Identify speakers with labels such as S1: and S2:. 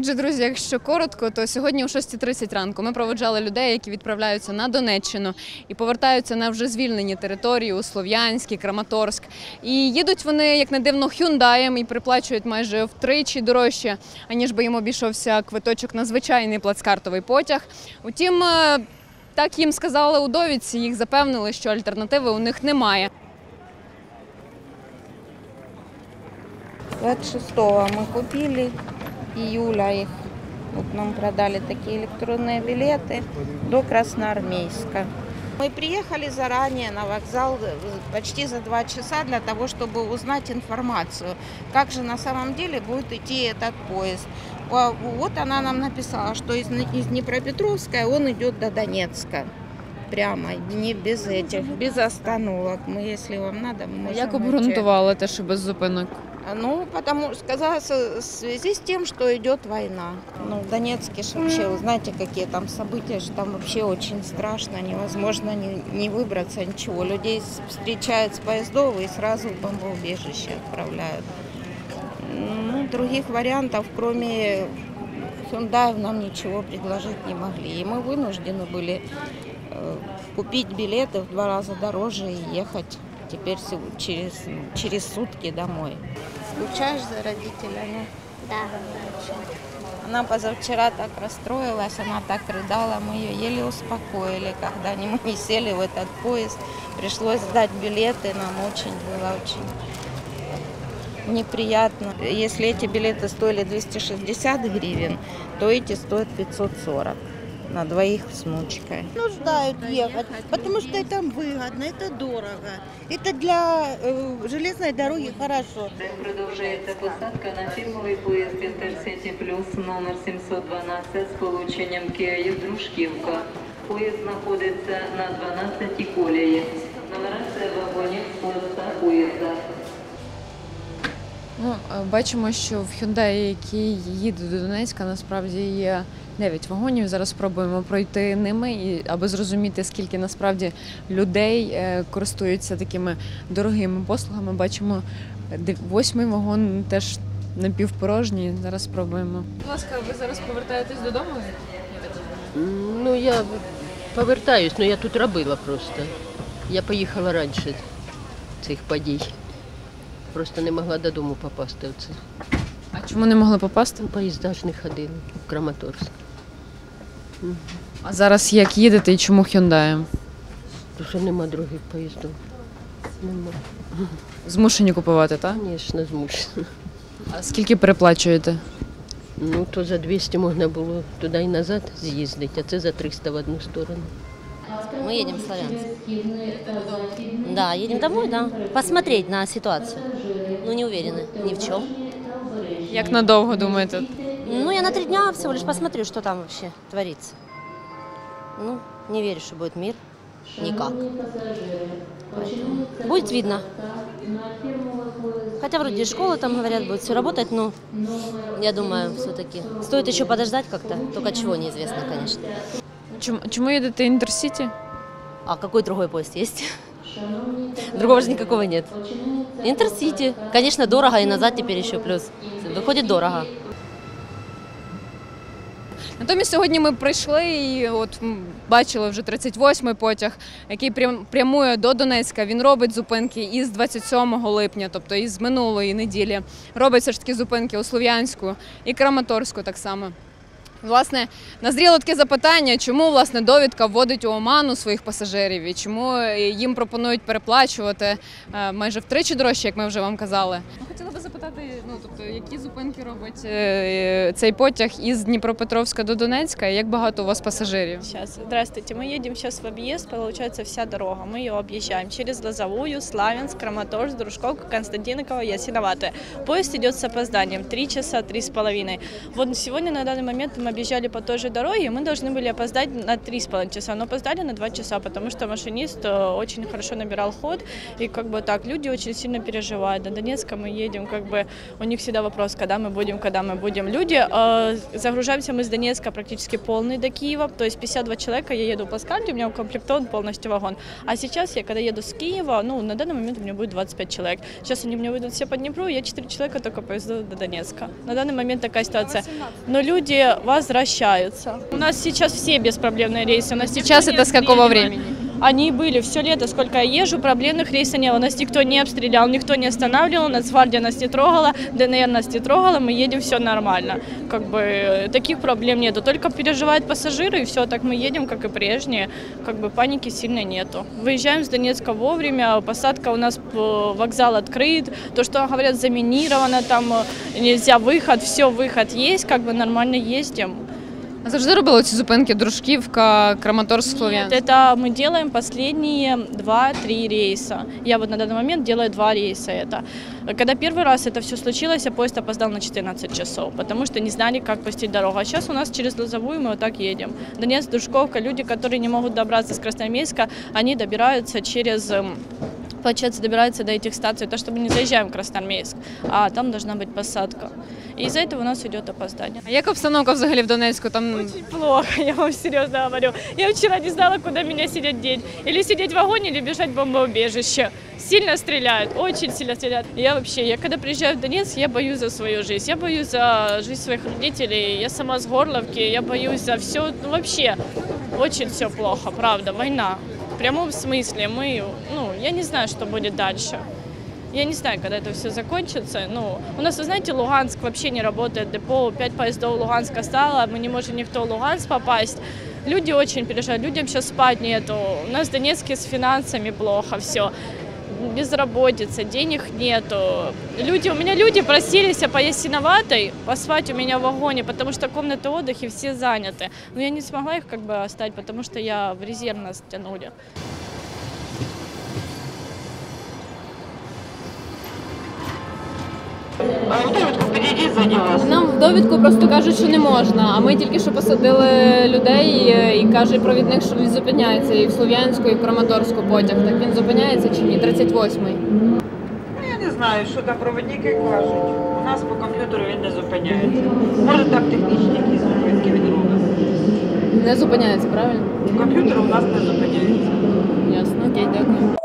S1: Отже, друзі, якщо коротко, то сьогодні о 6.30 ранку ми проводжали людей, які відправляються на Донеччину і повертаються на вже звільнені території у Слов'янськ Краматорськ. І їдуть вони, як не дивно, хюндаєм і приплачують майже втричі дорожче, аніж би їм обійшовся квиточок на звичайний плацкартовий потяг. Утім, е, так їм сказали у довідці, їх запевнили, що альтернативи у них немає.
S2: 26-го мы купили, июля их. Вот нам продали такие электронные билеты до Красноармейска. Мы приехали заранее на вокзал э, почти за два часа для того, чтобы узнать информацию, как же на самом деле будет идти этот поезд. А Вот она нам написала, что из, из Днепропетровска он идет до Донецка. Прямо, не без этих, без остановок. Мы, если вам надо, мы можем
S1: Як обґрунтували те, що без зупинок?
S2: Ну, потому сказала в связи с тем, что идет война. Ну, в Донецке же вообще, вы знаете, какие там события, что там вообще очень страшно, невозможно не, не выбраться, ничего. Людей встречают с поездов и сразу в бомбоубежище отправляют. Ну, других вариантов, кроме Hyundai, нам ничего предложить не могли. И мы вынуждены были э, купить билеты в два раза дороже и ехать теперь через, через сутки домой. Скучаешь за родителями?
S3: Да.
S2: Она позавчера так расстроилась, она так рыдала, мы ее еле успокоили, когда мы не сели в этот поезд. Пришлось сдать билеты, нам очень было очень неприятно. Если эти билеты стоили 260 гривен, то эти стоят 540 на двоих с внучкой.
S4: нуждают ехать, потому что это выгодно, это дорого. Это для э, железной дороги хорошо.
S5: Продовжується посадка на фірмовий поїзд Інтерсіті Плюс номер 712 з полученням Київ-Дружківка. Поїзд знаходиться на 12 колії. Нумерація вагонів складна поїзда.
S1: Ну, е, бачимо, що в Hyundai, який їде до Донецька, насправді є 9 вагонів. Зараз спробуємо пройти ними, і аби зрозуміти, скільки насправді людей е, користуються такими дорогими послугами. Бачимо восьмий вагон теж напівпорожній. Зараз спробуємо. Будь ласка, ви зараз повертаєтесь додому?
S6: Ну, я повертаюсь, але я тут робила просто. Я поїхала раніше цих подій. Просто не могла додому попасти. Оце.
S1: А чому не могли попасти?
S6: Поїзда ж не ходили в Краматорськ.
S1: А зараз як їдете і чому Hyundai?
S6: Тому що нема других поїздів. Нема.
S1: Змушені купувати, так?
S6: Звісно, змушена.
S1: А скільки переплачуєте?
S6: Ну, то за 200 можна було туди і назад з'їздити, а це за 300 в одну сторону.
S7: Мы едем в Славянск. Да, едем домой, да. Посмотреть на ситуацию. Ну, не уверены ни в чем.
S1: Як надовго думаєте?
S7: Ну, я на три дня всего лишь посмотрю, что там вообще творится. Ну, не верю, что будет мир. Никак. Поэтому будет видно. Хотя вроде и школа там говорят, будет все работать, но я думаю, все-таки стоит еще подождать как-то. Только чего неизвестно, конечно.
S1: Чому, чому їдете Інтерсіті?
S7: А какой другой поезд есть? Другого же никакого нет. Интерсити. Конечно, дорого, и назад теперь еще плюс. Выходит дорого.
S1: Натомість сьогодні ми прийшли і от бачили вже 38-й потяг, який прямує до Донецька. Він робить зупинки із 27 липня, тобто із минулої неділі. Робить все ж таки зупинки у Слов'янську і Краматорську так само. Власне, назріло таке запитання, чому власне довідка вводить у оману своїх пасажирів і чому е, їм пропонують переплачувати е, майже втричі дорожче, як ми вже вам казали Хотіла би запитати, ну тобто, які зупинки робить е, цей потяг із Дніпропетровська до Донецька, і як багато у вас пасажирів?
S8: Сейчас, здравствуйте. Мы едем сейчас в объезд, получается вся дорога. Мы ее объезжаем через Лозовую, Славянск, Краматорск, Дружковку, Константиново, Ясиноватое. Поезд идет с опозданием 3 часа, три с половиной. Вот сегодня на данный момент мы объезжали по той же дороге, и мы должны были опоздать на 3,5 часа, но опоздали на 2 часа, потому что машинист э, очень хорошо набирал ход, и как бы так, люди очень сильно переживают. До Донецка мы едем, как бы у них всегда вопрос, когда мы будем, когда мы будем. Люди, э, загружаемся мы с Донецка практически полный до Киева, то есть 52 человека, я еду по Аскальде, у меня укомплектован полностью вагон. А сейчас я, когда еду с Киева, ну, на данный момент у меня будет 25 человек. Сейчас они у меня выйдут все по Днепру, я 4 человека только повезу до Донецка. На данный момент такая ситуация. Но люди возвращаются. У нас сейчас все беспроблемные рейсы. У нас
S1: Сейчас это с какого
S8: обстреливает.
S1: времени?
S8: Они были все лето, сколько я езжу, проблемных рейсов не было. Нас никто не обстрелял, никто не останавливал, Нацгвардия нас не трогала, ДНР нас не трогала, мы едем, все нормально. Как бы э, таких проблем нету. Только переживают пассажиры, и все, так мы едем, как и прежние. Как бы паники сильно нету. Выезжаем с Донецка вовремя, посадка у нас э, вокзал открыт, то, что говорят, заминировано, там э, нельзя выход, все, выход есть, как бы нормально ездим.
S1: Завжди робили ці зупинки Дружківка, Краматорськ,
S8: Нет,
S1: Слов'янськ?
S8: это мы делаем последние 2-3 рейса. Я вот на данный момент делаю два рейса это. Когда первый раз это все случилось, а поезд опоздал на 14 часов, потому что не знали, как пустить дорогу. А сейчас у нас через Лозовую мы вот так едем. Донецк, Дружковка, люди, которые не могут добраться с Красноармейска, они добираются через эм, получается, добираются до этих станций, то, что мы не заезжаем в Красноармейск, а там должна быть посадка. И из-за этого у нас идет опоздание.
S1: А як обстановка взагалі в Донецьку? Там
S8: Очень плохо, я вам серьезно говорю. Я вчера не знала, куда меня сидеть деть. Или сидеть в вагоне, или бежать в бомбоубежище. Сильно стреляют, очень сильно стреляют. Я вообще, я когда приезжаю в Донецк, я боюсь за свою жизнь. Я боюсь за жизнь своих родителей. Я сама с Горловки, я боюсь за все. Ну вообще, очень все плохо, правда, война. Прямом смысле мы, ну, я не знаю, что будет дальше. Я не знаю, когда это все закончится. Ну, у нас, вы знаете, Луганск вообще не работает. Депо, пять поездов Луганска стало, мы не можем никто в Луганск попасть. Люди очень переживают, людям сейчас спать нету. У нас в Донецке с финансами плохо все. Безработица, денег нету. Люди, у меня люди просились по Ясиноватой поспать у меня в вагоне, потому что комнаты отдыха все заняты. Но я не смогла их как бы оставить, потому что я в резерв нас тянули.
S1: Нам в довідку просто кажуть, що не можна. А ми тільки що посадили людей е, і каже провідник, що він зупиняється і в Слов'янську, і в Краматорську потяг. Так він зупиняється чи ні? 38-й.
S3: Ну, я не знаю, що там проводники кажуть. У нас по комп'ютеру він не зупиняється. Може там технічні якісь зупинки він робить.
S1: Не зупиняється, правильно?
S3: Комп'ютер у нас не зупиняється.
S1: Ясно, окей, дякую.